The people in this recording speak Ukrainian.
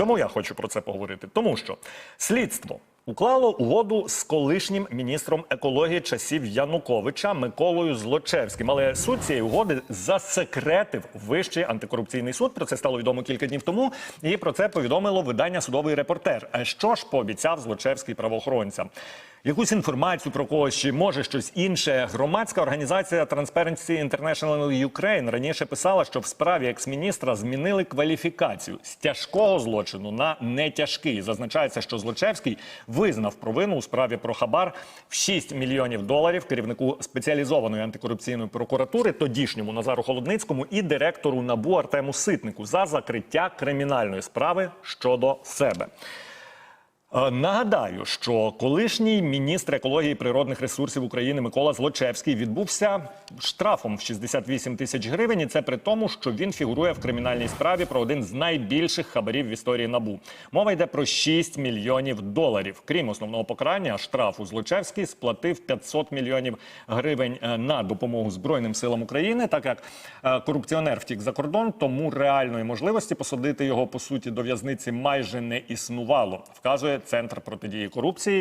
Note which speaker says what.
Speaker 1: Чому я хочу про це поговорити? Тому що слідство уклало угоду з колишнім міністром екології часів Януковича Миколою Злочевським. Але суть цієї угоди засекретив Вищий антикорупційний суд. Про це стало відомо кілька днів тому. І про це повідомило видання судовий репортер. А що ж пообіцяв Злочевський правоохоронцям? Якусь інформацію про когось чи може щось інше. Громадська організація Transparency International Ukraine раніше писала, що в справі екс-міністра змінили кваліфікацію з тяжкого злочину на нетяжкий. Зазначається, що Злочевський визнав провину у справі про хабар в 6 мільйонів доларів керівнику спеціалізованої антикорупційної прокуратури, тодішньому Назару Холодницькому і директору набу Артему Ситнику за закриття кримінальної справи щодо себе. Е, Нагадаю, що колишній міністр екології і природних ресурсів України Микола Злочевський відбувся штрафом в 68 тисяч гривень. І це при тому, що він фігурує в кримінальній справі про один з найбільших хабарів в історії набу. Мова йде про 6 мільйонів доларів. Крім основного покарання, штрафу Злочевський сплатив 500 мільйонів гривень е, на допомогу Збройним силам України, так як е, корупціонер втік за кордон, тому реальної можливості посадити його по суті до в'язниці майже не існувало. Вказує центр протидії корупції.